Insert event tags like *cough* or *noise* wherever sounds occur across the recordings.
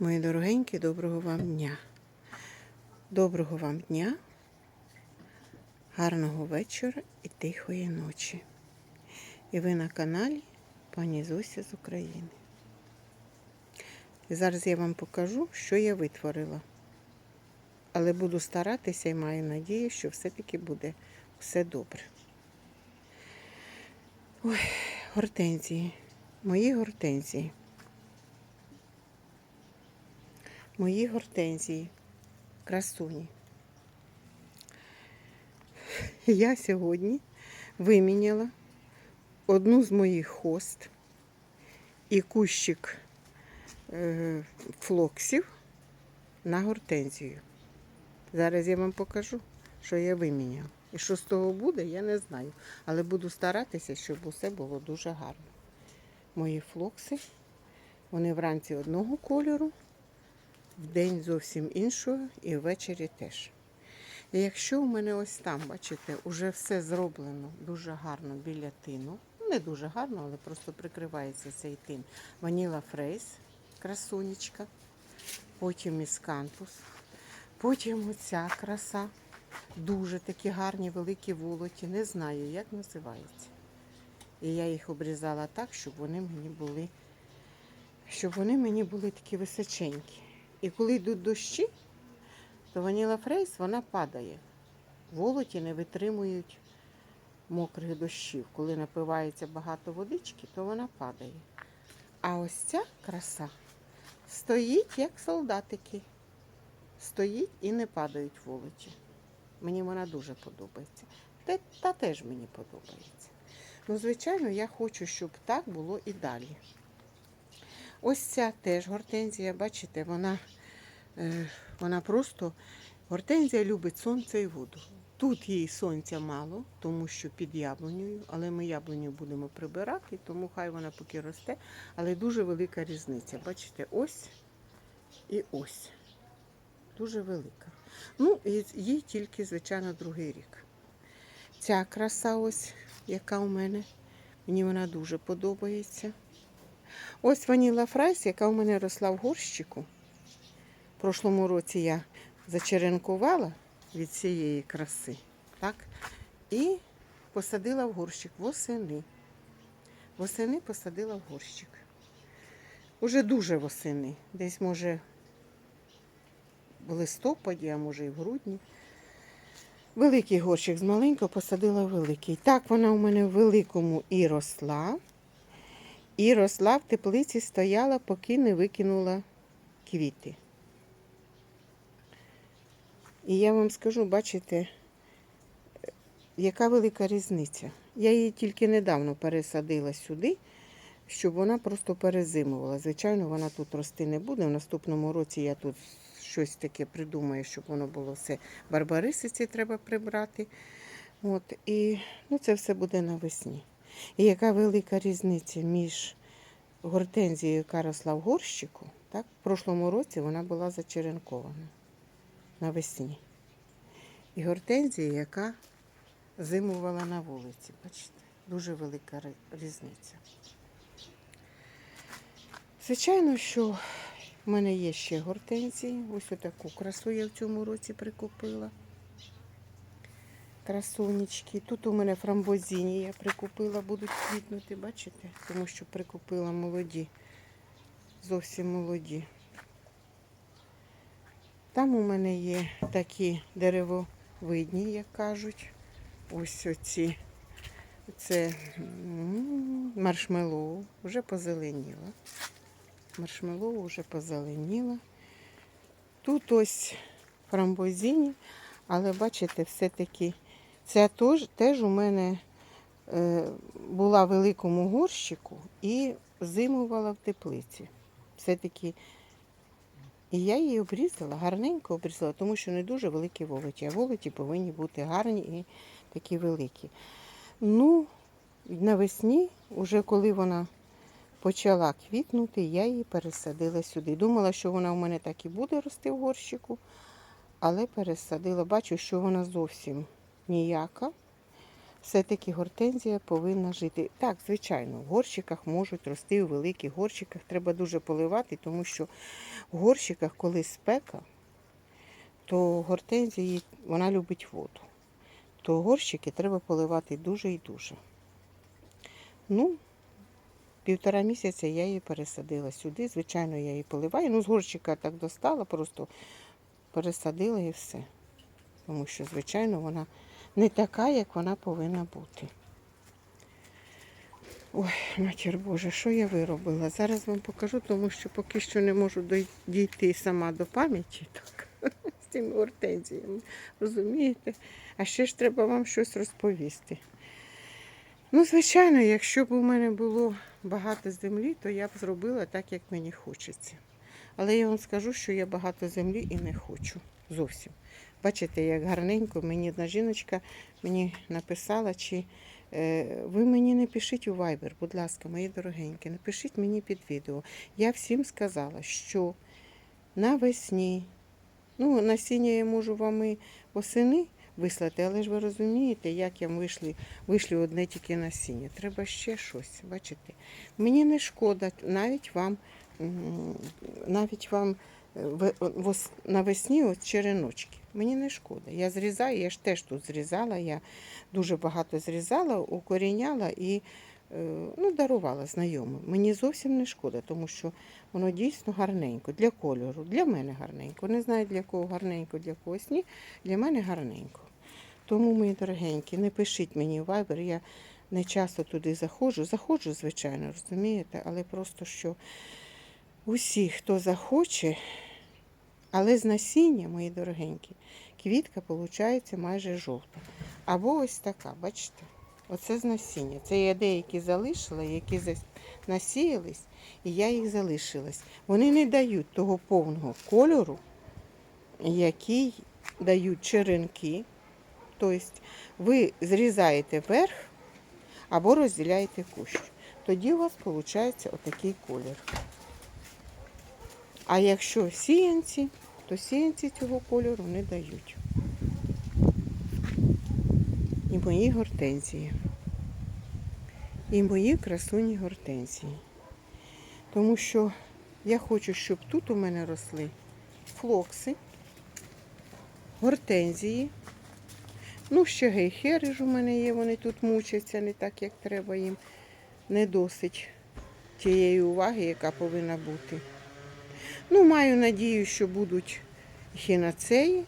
Мої дорогенькі, доброго вам дня. Доброго вам дня, гарного вечора і тихої ночі. І ви на каналі пані Зося з України. І зараз я вам покажу, що я витворила. Але буду старатися і маю надію, що все-таки буде все добре. Ой, гортензії. Мої гортензії. Мої гортензії. Красуні. Я сьогодні виміняла одну з моїх хост і кущик е, флоксів на гортензію. Зараз я вам покажу, що я виміняла. І що з того буде, я не знаю. Але буду старатися, щоб усе було дуже гарно. Мої флокси, вони вранці одного кольору, вдень зовсім іншого і ввечері теж. І якщо у мене ось там, бачите, уже все зроблено дуже гарно біля тину, ну, не дуже гарно, але просто прикривається цей тин. Ваніла фрейс, красунечка, потім міскантус, потім оця краса. Дуже такі гарні великі волоті. Не знаю, як називається. І я їх обрізала так, щоб вони мені були, щоб вони мені були такі височенькі. І коли йдуть дощі, то ваніла фрейс вона падає. Волоті не витримують мокрих дощів. Коли напивається багато водички, то вона падає. А ось ця краса стоїть, як солдатики. Стоїть і не падають волоті. Мені вона дуже подобається. Та, та теж мені подобається. Ну, звичайно, я хочу, щоб так було і далі. Ось ця теж гортензія, бачите, вона, е, вона просто гортензія любить сонце і воду. Тут їй сонця мало, тому що під яблунею, але ми яблуню будемо прибирати, тому хай вона поки росте. Але дуже велика різниця. Бачите, ось і ось. Дуже велика. Ну, і їй тільки, звичайно, другий рік. Ця краса, ось, яка у мене, мені вона дуже подобається. Ось ваніла фрайс, яка у мене росла в горщику. В прошлому році я зачеренкувала від цієї краси, так? І посадила в горщик восени. Восени посадила в горщик. Уже дуже восени. Десь, може, в листопаді, а може і в грудні. Великий горщик з маленького посадила в великий. Так вона у мене в великому і росла. І росла в теплиці, стояла, поки не викинула квіти. І я вам скажу, бачите, яка велика різниця. Я її тільки недавно пересадила сюди, щоб вона просто перезимувала. Звичайно, вона тут рости не буде. В наступному році я тут щось таке придумаю, щоб воно було все. Барбарисиці треба прибрати. От, і ну, це все буде навесні. І яка велика різниця між гортензією, яка росла в горщику, так? в прошлому році вона була зачеренкована навесні. І гортензія, яка зимувала на вулиці. Бачите, дуже велика різниця. Звичайно, що в мене є ще гортензії. Ось отаку красу я в цьому році прикупила. Красунечки. Тут у мене фрамбозіні я прикупила, будуть квітнути, бачите? Тому що прикупила молоді. Зовсім молоді. Там у мене є такі деревовидні, як кажуть. Ось оці. Це маршмеллоу, вже позеленіла. Маршмеллоу вже позеленіла. Тут ось фрамбозіні, але бачите, все-таки це теж, теж у мене е, була в великому горщику і зимувала в теплиці. Все-таки і я її обрізала, гарненько обрізала, тому що не дуже великі волоті, а волоті повинні бути гарні і такі великі. Ну, навесні, вже коли вона почала квітнути, я її пересадила сюди. Думала, що вона у мене так і буде рости в горщику, але пересадила. Бачу, що вона зовсім ніяка. все-таки гортензія повинна жити. Так, звичайно, в горщиках можуть рости у великих горщиках. Треба дуже поливати, тому що в горщиках, коли спека, то гортензії вона любить воду. То горщики треба поливати дуже і дуже. Ну, півтора місяця я її пересадила сюди. Звичайно, я її поливаю. Ну, з горщика так достала, просто пересадила і все. Тому що, звичайно, вона не така, як вона повинна бути. Ой, матір Боже, що я виробила? Зараз вам покажу, тому що поки що не можу дійти сама до пам'яті *laughs* так, з цими гортензіями. Розумієте? А ще ж треба вам щось розповісти. Ну, звичайно, якщо б у мене було багато землі, то я б зробила так, як мені хочеться. Але я вам скажу, що я багато землі і не хочу. Зовсім. Бачите, як гарненько мені одна жіночка мені написала, чи е, ви мені не пишіть у Viber, будь ласка, мої дорогенькі, напишіть мені під відео. Я всім сказала, що навесні, ну, насіння я можу вам і восени вислати, але ж ви розумієте, як я вийшли, вийшли одне тільки насіння. Треба ще щось, бачите. Мені не шкода навіть вам, навіть вам навесні от череночки. Мені не шкода. Я зрізаю, я ж теж тут зрізала, я дуже багато зрізала, укоріняла і е, ну, дарувала знайомим. Мені зовсім не шкода, тому що воно дійсно гарненько для кольору. Для мене гарненько. Не знаю для кого гарненько, для когось ні. Для мене гарненько. Тому, мої дорогенькі, не пишіть мені в Viber, я не часто туди заходжу. Заходжу, звичайно, розумієте, але просто що усі, хто захоче, але з насіння, мої дорогенькі, квітка виходить майже жовта. Або ось така, бачите? Оце з насіння. Це я деякі залишила, які насіялись, і я їх залишилась. Вони не дають того повного кольору, який дають черенки. Тобто ви зрізаєте верх або розділяєте кущ. Тоді у вас виходить отакий колір. А якщо сіянці, то сіянці цього кольору не дають. І мої гортензії. І мої красуні гортензії. Тому що я хочу, щоб тут у мене росли флокси, гортензії. Ну, ще гейхери ж у мене є, вони тут мучаться не так, як треба їм. Не досить тієї уваги, яка повинна бути. Ну, маю надію, що будуть ехінацеї,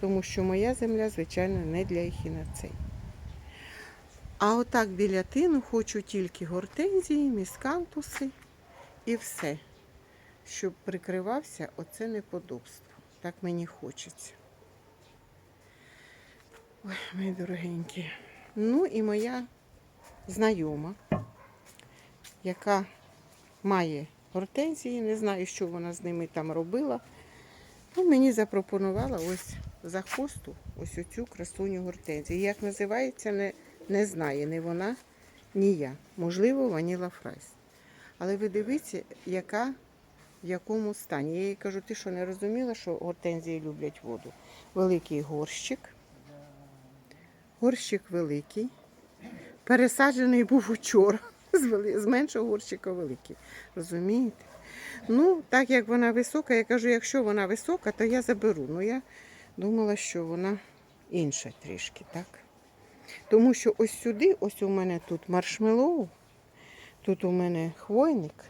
тому що моя земля, звичайно, не для ехінацей. А отак біля тину хочу тільки гортензії, міскантуси і все, щоб прикривався оце неподобство. Так мені хочеться. Ой, мої дорогенькі. Ну і моя знайома, яка має гортензії, не знаю, що вона з ними там робила. Ну, мені запропонувала ось за хвосту ось оцю красуню гортензію. Як називається, не, не знає ні вона, ні я. Можливо, ваніла фрайс. Але ви дивіться, яка в якому стані. Я їй кажу, ти що не розуміла, що гортензії люблять воду. Великий горщик. Горщик великий. Пересаджений був учора. З, меншого горщика великий. Розумієте? Ну, так як вона висока, я кажу, якщо вона висока, то я заберу. Ну, я думала, що вона інша трішки, так? Тому що ось сюди, ось у мене тут маршмеллоу, тут у мене хвойник,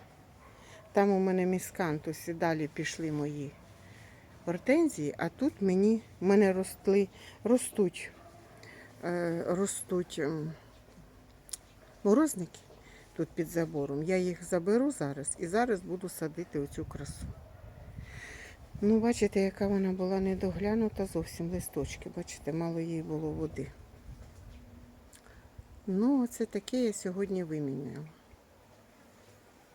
там у мене міскантус і далі пішли мої гортензії, а тут мені мене росли, ростуть, е, ростуть ем, морозники тут під забором. Я їх заберу зараз і зараз буду садити оцю красу. Ну, бачите, яка вона була недоглянута зовсім листочки. Бачите, мало їй було води. Ну, оце таке я сьогодні виміняла.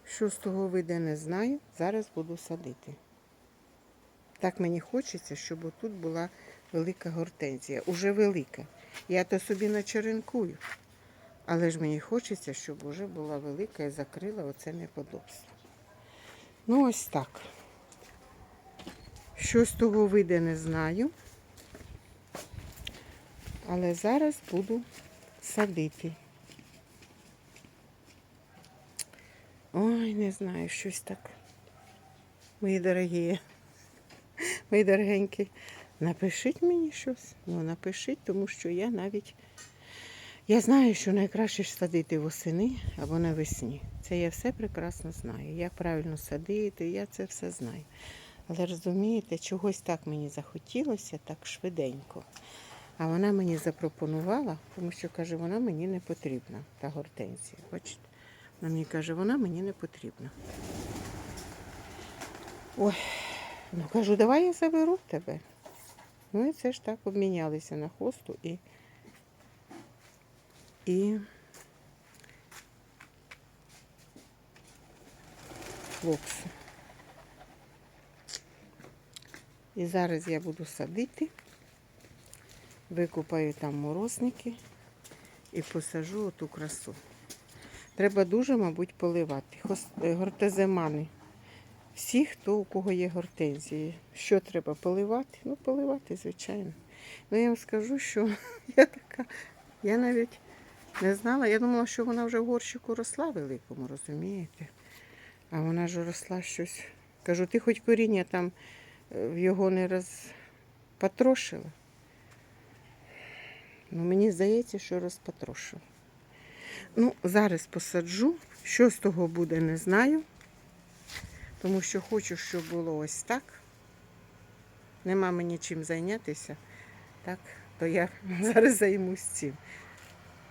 Що з того вийде, не знаю. Зараз буду садити. Так мені хочеться, щоб отут була велика гортензія. Уже велика. Я то собі начеренкую. Але ж мені хочеться, щоб уже була велика і закрила оце неподобство. Ну, ось так. Що з того вийде, не знаю. Але зараз буду садити. Ой, не знаю, щось так. Мої дорогі, мої дорогенькі, напишіть мені щось. Ну, напишіть, тому що я навіть. Я знаю, що найкраще ж садити восени або навесні. Це я все прекрасно знаю. Як правильно садити, я це все знаю. Але розумієте, чогось так мені захотілося, так швиденько. А вона мені запропонувала, тому що каже, вона мені не потрібна, та гортензія. Бачите? Вона мені каже, вона мені не потрібна. Ой, ну кажу, давай я заберу тебе. Ну і це ж так обмінялися на хосту і. І флокси. І зараз я буду садити, викупаю там морозники і посажу оту красу. Треба дуже, мабуть, поливати. Е, Гортеземани. Всі, хто у кого є гортензії. Що треба поливати? Ну, поливати, звичайно. Ну, я вам скажу, що *laughs* я така, я навіть не знала. Я думала, що вона вже в горщику росла великому, розумієте? А вона ж росла щось. Кажу, ти хоч коріння там е, його не розпотрошила. Ну, мені здається, що розпотрошила. Ну, зараз посаджу. Що з того буде, не знаю. Тому що хочу, щоб було ось так. Нема мені чим зайнятися. Так, то я *laughs* зараз займусь цим.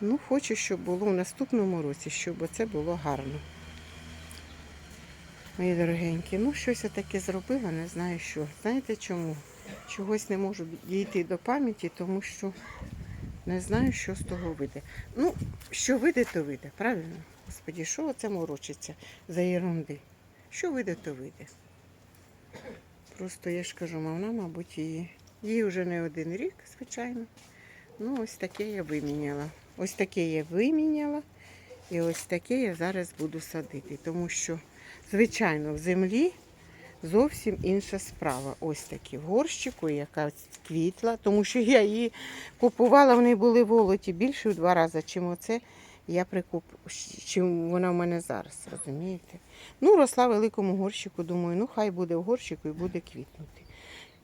Ну, хочу, щоб було в наступному році, щоб це було гарно. Мої дорогенькі, ну щось я таке зробила, не знаю що. Знаєте чому? Чогось не можу дійти до пам'яті, тому що не знаю, що з того вийде. Ну, що вийде, то вийде, правильно? Господі, що оце морочиться за ерунди? Що вийде, то вийде. Просто я ж кажу, вона, мабуть, її. Їй вже не один рік, звичайно. Ну, ось таке я виміняла. Ось таке я виміняла. І ось таке я зараз буду садити. Тому що, звичайно, в землі зовсім інша справа. Ось такі в горщику, яка квітла, тому що я її купувала, вони були волоті більше в два рази, чим оце я прикуп... чим вона в мене зараз, розумієте? Ну, росла в великому горщику, думаю, ну хай буде в горщику і буде квітнути.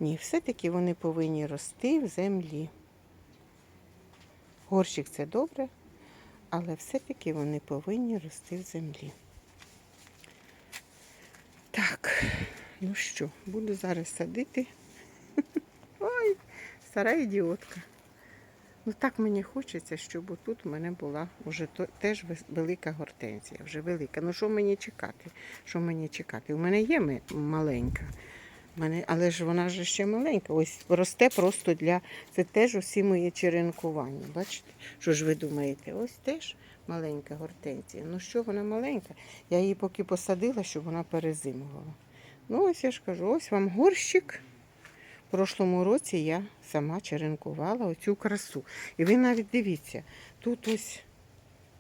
Ні, все-таки вони повинні рости в землі. Горщик це добре, але все-таки вони повинні рости в землі. Так, ну що, буду зараз садити. *laughs* Ой, стара ідіотка. Ну так мені хочеться, щоб отут у мене була вже теж велика гортензія, вже велика. Ну що мені чекати? Що мені чекати? У мене є маленька. Мене, але ж вона ж ще маленька. Ось росте просто для. Це теж усі мої черенкування. Бачите? Що ж ви думаєте? Ось теж маленька гортензія. Ну що вона маленька? Я її поки посадила, щоб вона перезимувала. Ну, ось я ж кажу, ось вам горщик. В прошлому році я сама черенкувала оцю красу. І ви навіть дивіться, тут ось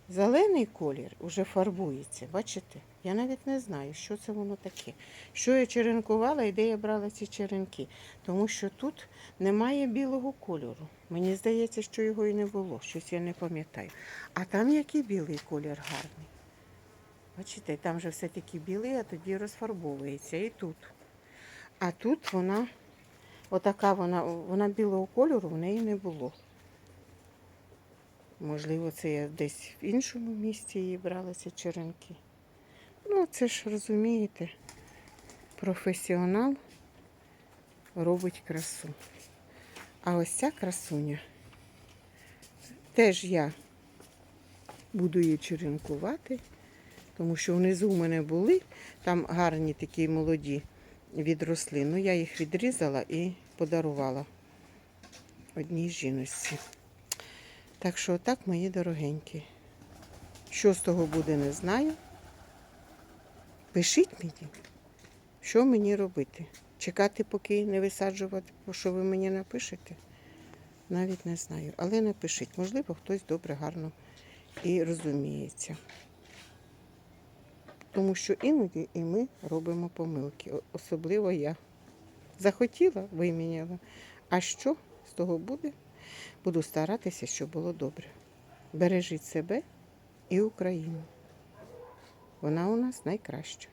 зелений колір уже фарбується. Бачите? Я навіть не знаю, що це воно таке. Що я черенкувала і де я брала ці черенки. Тому що тут немає білого кольору. Мені здається, що його і не було. Щось я не пам'ятаю. А там який білий колір гарний. Бачите, там же все-таки білий, а тоді розфарбовується. І тут. А тут вона, отака вона, вона білого кольору в неї не було. Можливо, це я десь в іншому місці її брала ці черенки. Ну, це ж розумієте, професіонал робить красу. А ось ця красуня теж я буду її черенкувати, тому що внизу в мене були там гарні такі молоді відросли. Ну, я їх відрізала і подарувала одній жіночці. Так що отак, мої дорогенькі. Що з того буде, не знаю. Пишіть мені, що мені робити. Чекати, поки не висаджувати, що ви мені напишете. Навіть не знаю. Але напишіть, можливо, хтось добре, гарно і розуміється. Тому що іноді і ми робимо помилки. Особливо я. Захотіла, виміняла. А що з того буде? Буду старатися, щоб було добре. Бережіть себе і Україну. Вона у нас найкраща.